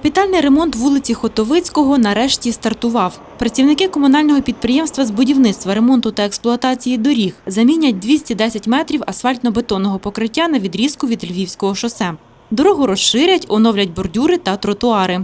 Капітальний ремонт вулиці Хотовицького нарешті стартував. Працівники комунального підприємства з будівництва, ремонту та експлуатації доріг замінять 210 метрів асфальтно-бетонного покриття на відрізку від Львівського шосе. Дорогу розширять, оновлять бордюри та тротуари.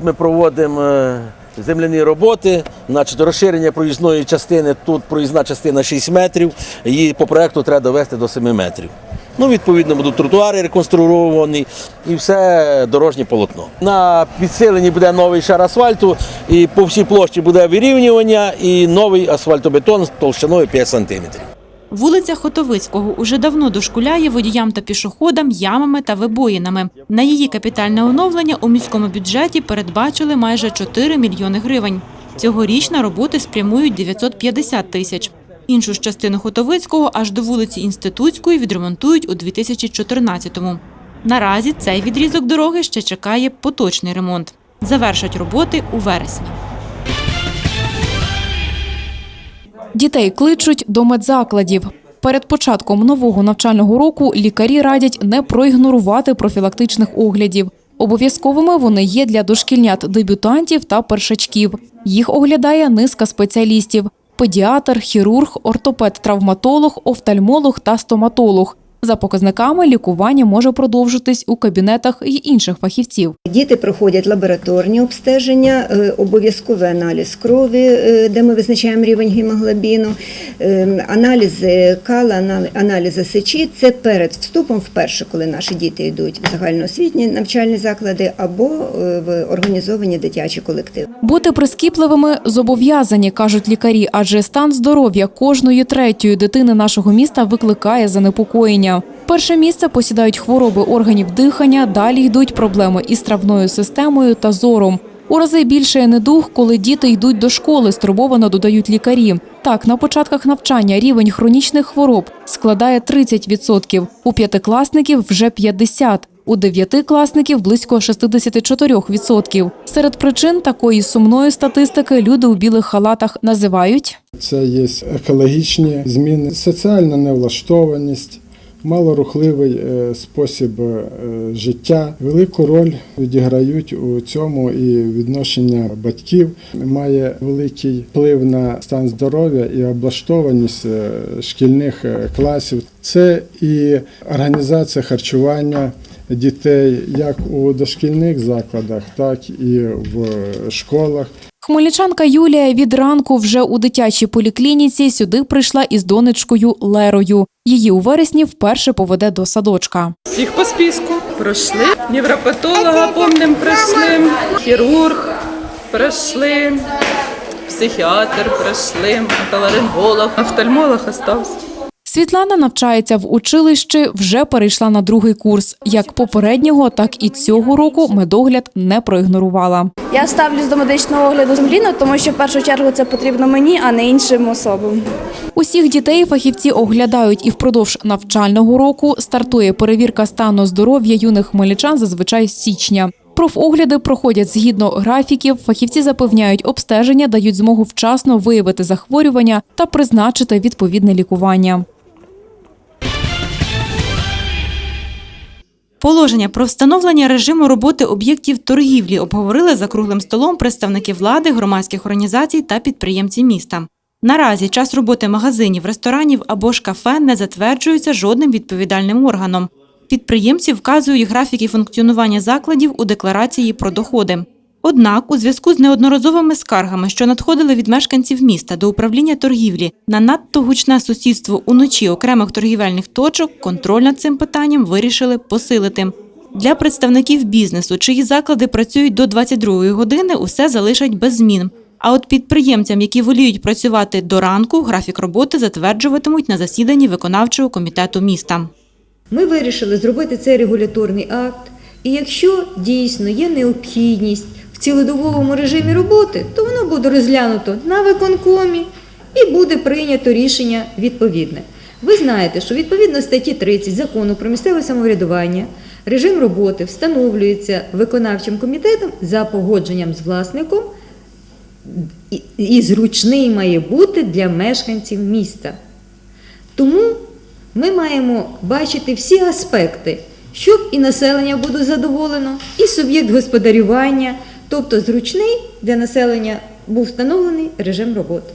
Ми проводимо е, земляні роботи, значить розширення проїзної частини. Тут проїзна частина 6 метрів, її по проекту треба довести до 7 метрів. Ну, відповідно, будуть тротуари реконструовані і все дорожнє полотно. На підсиленні буде новий шар асфальту, і по всій площі буде вирівнювання і новий асфальтобетон з товщиною 5 сантиметрів. Вулиця Хотовицького уже давно дошкуляє водіям та пішоходам ямами та вибоїнами. На її капітальне оновлення у міському бюджеті передбачили майже 4 мільйони гривень. Цьогоріч на роботи спрямують 950 тисяч. Іншу ж частину Хотовицького аж до вулиці Інститутської відремонтують у 2014-му. Наразі цей відрізок дороги ще чекає поточний ремонт. Завершать роботи у вересні. Дітей кличуть до медзакладів. Перед початком нового навчального року лікарі радять не проігнорувати профілактичних оглядів. Обов'язковими вони є для дошкільнят дебютантів та першачків. Їх оглядає низка спеціалістів: педіатр, хірург, ортопед-травматолог, офтальмолог та стоматолог. За показниками лікування може продовжитись у кабінетах й інших фахівців. Діти проходять лабораторні обстеження, е, обов'язковий аналіз крові, е, де ми визначаємо рівень гемоглобіну, е, аналізи кала, ана- аналізи сечі. Це перед вступом вперше, коли наші діти йдуть в загальноосвітні навчальні заклади або в організовані дитячі колективи. Бути прискіпливими зобов'язані, кажуть лікарі, адже стан здоров'я кожної третьої дитини нашого міста викликає занепокоєння. Перше місце посідають хвороби органів дихання, далі йдуть проблеми із травною системою та зором. У рази більше недуг, коли діти йдуть до школи, стурбовано додають лікарі. Так, на початках навчання рівень хронічних хвороб складає 30%, у п'ятикласників вже 50%, у дев'ятикласників близько 64%. Серед причин такої сумної статистики люди у білих халатах називають Це є екологічні зміни, соціальна невлаштованість, малорухливий е, спосіб е, життя. Велику роль відіграють у цьому і відношення батьків. Має великий вплив на стан здоров'я і облаштованість е, шкільних класів. Це і організація харчування. Дітей як у дошкільних закладах, так і в школах. Хмельничанка Юлія від ранку вже у дитячій поліклініці сюди прийшла із донечкою Лерою. Її у вересні вперше поведе до садочка. Всіх по списку пройшли. Невропатолога повним пройшли, хірург пройшли, психіатр пройшли, отоларинголог, офтальмолог остався. Світлана навчається в училищі, вже перейшла на другий курс. Як попереднього, так і цього року медогляд не проігнорувала. Я ставлюсь до медичного огляду сумлінно, тому що в першу чергу це потрібно мені, а не іншим особам. Усіх дітей фахівці оглядають і впродовж навчального року стартує перевірка стану здоров'я юних хмельничан зазвичай з січня. Профогляди проходять згідно графіків. Фахівці запевняють, обстеження дають змогу вчасно виявити захворювання та призначити відповідне лікування. Положення про встановлення режиму роботи об'єктів торгівлі обговорили за круглим столом представники влади, громадських організацій та підприємці міста. Наразі час роботи магазинів, ресторанів або ж кафе не затверджується жодним відповідальним органом. Підприємці вказують графіки функціонування закладів у декларації про доходи. Однак, у зв'язку з неодноразовими скаргами, що надходили від мешканців міста до управління торгівлі на надто гучне сусідство уночі окремих торгівельних точок, контроль над цим питанням вирішили посилити. Для представників бізнесу, чиї заклади працюють до 22-ї години, усе залишать без змін. А от підприємцям, які воліють працювати до ранку, графік роботи затверджуватимуть на засіданні виконавчого комітету міста. Ми вирішили зробити цей регуляторний акт, і якщо дійсно є необхідність цілодобовому режимі роботи, то воно буде розглянуто на виконкомі і буде прийнято рішення відповідне. Ви знаєте, що відповідно статті 30 закону про місцеве самоврядування режим роботи встановлюється виконавчим комітетом за погодженням з власником і- зручний має бути для мешканців міста. Тому ми маємо бачити всі аспекти, щоб і населення буде задоволено, і суб'єкт господарювання, тобто зручний для населення був встановлений режим роботи.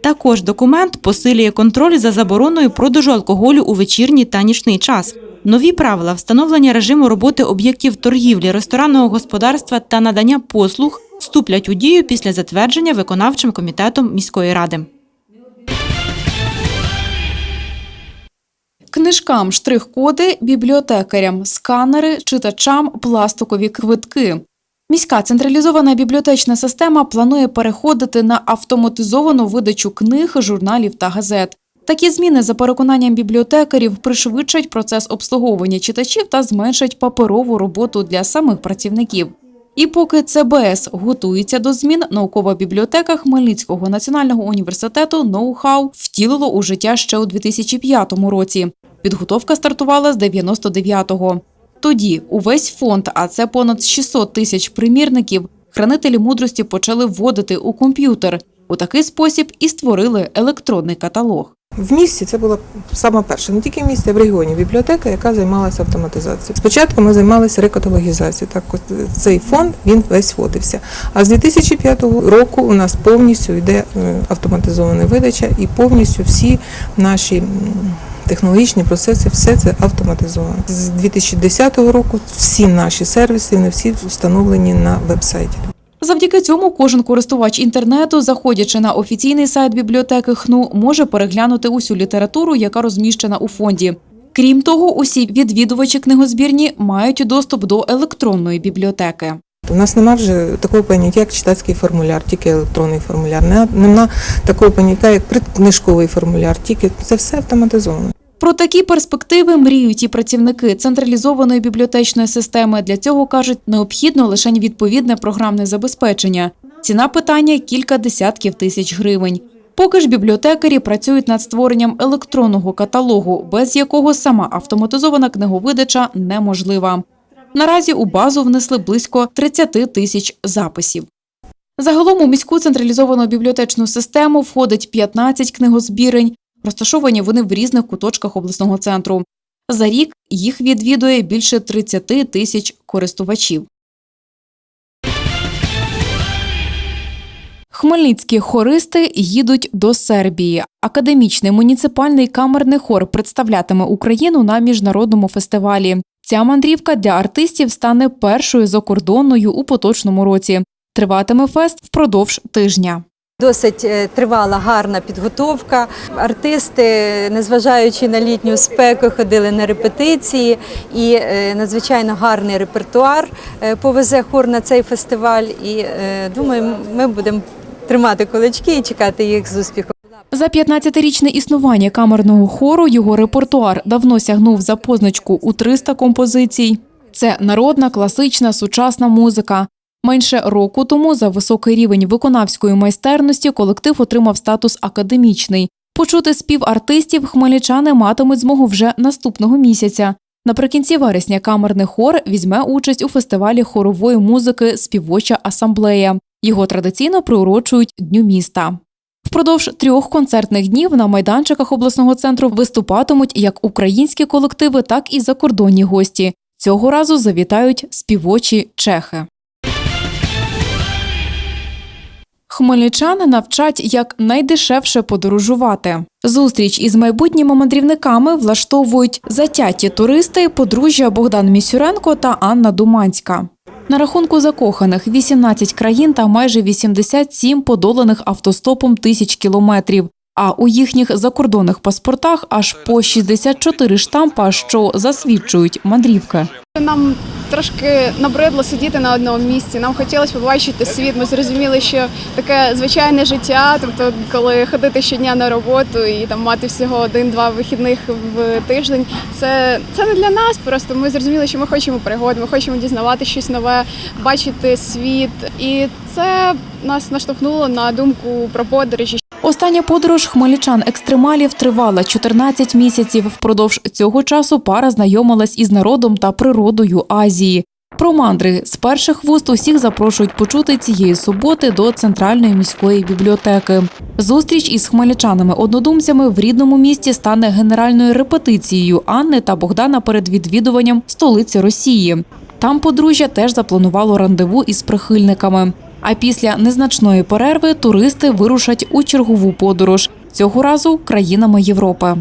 Також документ посилює контроль за забороною продажу алкоголю у вечірній та нічний час. Нові правила встановлення режиму роботи об'єктів торгівлі, ресторанного господарства та надання послуг вступлять у дію після затвердження виконавчим комітетом міської ради. Книжкам штрих-коди, бібліотекарям, сканери, читачам, пластикові квитки. Міська централізована бібліотечна система планує переходити на автоматизовану видачу книг, журналів та газет. Такі зміни, за переконанням бібліотекарів, пришвидшать процес обслуговування читачів та зменшать паперову роботу для самих працівників. І поки ЦБС готується до змін, наукова бібліотека Хмельницького національного університету ноу-хау втілило у життя ще у 2005 році. Підготовка стартувала з 99-го. Тоді увесь фонд, а це понад 600 тисяч примірників, хранителі мудрості почали вводити у комп'ютер. У такий спосіб і створили електронний каталог. В місті це була саме перша, не тільки в місті, а в регіоні бібліотека, яка займалася автоматизацією. Спочатку ми займалися рекаталогізацією. Так, цей фонд він весь вводився. А з 2005 року у нас повністю йде е, автоматизована видача і повністю всі наші. Технологічні процеси, все це автоматизовано. З 2010 року всі наші сервіси, вони всі встановлені на веб-сайті. Завдяки цьому кожен користувач інтернету, заходячи на офіційний сайт бібліотеки ХНУ, може переглянути усю літературу, яка розміщена у фонді. Крім того, усі відвідувачі книгозбірні мають доступ до електронної бібліотеки. У нас нема вже такого поняття, як читацький формуляр, тільки електронний формуляр. Не- Нема такого поняття, як предкнижковий формуляр, тільки це все автоматизовано. Про такі перспективи мріють і працівники централізованої бібліотечної системи. Для цього кажуть, необхідно лише відповідне програмне забезпечення. Ціна питання кілька десятків тисяч гривень. Поки ж бібліотекарі працюють над створенням електронного каталогу, без якого сама автоматизована книговидача неможлива. Наразі у базу внесли близько 30 тисяч записів. Загалом у міську централізовану бібліотечну систему входить 15 книгозбірень. Розташовані вони в різних куточках обласного центру. За рік їх відвідує більше 30 тисяч користувачів. Хмельницькі хористи їдуть до Сербії. Академічний муніципальний камерний хор представлятиме Україну на міжнародному фестивалі. Ця мандрівка для артистів стане першою закордонною у поточному році. Триватиме фест впродовж тижня. Досить е, тривала гарна підготовка. Артисти, незважаючи на літню спеку, ходили на репетиції, і е, надзвичайно гарний репертуар е, повезе хор на цей фестиваль. І думаю, ми будемо тримати кулачки і чекати їх з успіхом. За 15-річне існування камерного хору його репертуар давно сягнув за позначку у 300 композицій. Це народна, класична, сучасна музика. Менше року тому за високий рівень виконавської майстерності колектив отримав статус академічний. Почути спів артистів хмельничани матимуть змогу вже наступного місяця. Наприкінці вересня камерний хор візьме участь у фестивалі хорової музики Співоча асамблея. Його традиційно приурочують Дню міста. Впродовж трьох концертних днів на майданчиках обласного центру виступатимуть як українські колективи, так і закордонні гості. Цього разу завітають співочі чехи. Хмельничан навчать, як найдешевше подорожувати. Зустріч із майбутніми мандрівниками влаштовують затяті туристи, подружжя Богдан Місюренко та Анна Думанська. На рахунку закоханих 18 країн та майже 87 подоланих автостопом тисяч кілометрів. А у їхніх закордонних паспортах аж по 64 штампа, що засвідчують мандрівки. Нам трошки набридло сидіти на одному місці. Нам хотілося побачити світ. Ми зрозуміли, що таке звичайне життя, тобто, коли ходити щодня на роботу і там мати всього один-два вихідних в тиждень, це, це не для нас. Просто ми зрозуміли, що ми хочемо пригод, ми хочемо дізнавати щось нове, бачити світ. І це нас наштовхнуло на думку про подорожі. Остання подорож хмельничан-екстремалів тривала 14 місяців. Впродовж цього часу пара знайомилась із народом та природою Азії. Про мандри з перших вуст усіх запрошують почути цієї суботи до центральної міської бібліотеки. Зустріч із хмельничанами-однодумцями в рідному місті стане генеральною репетицією Анни та Богдана перед відвідуванням столиці Росії. Там подружжя теж запланувало рандеву із прихильниками. А після незначної перерви туристи вирушать у чергову подорож цього разу країнами Європи.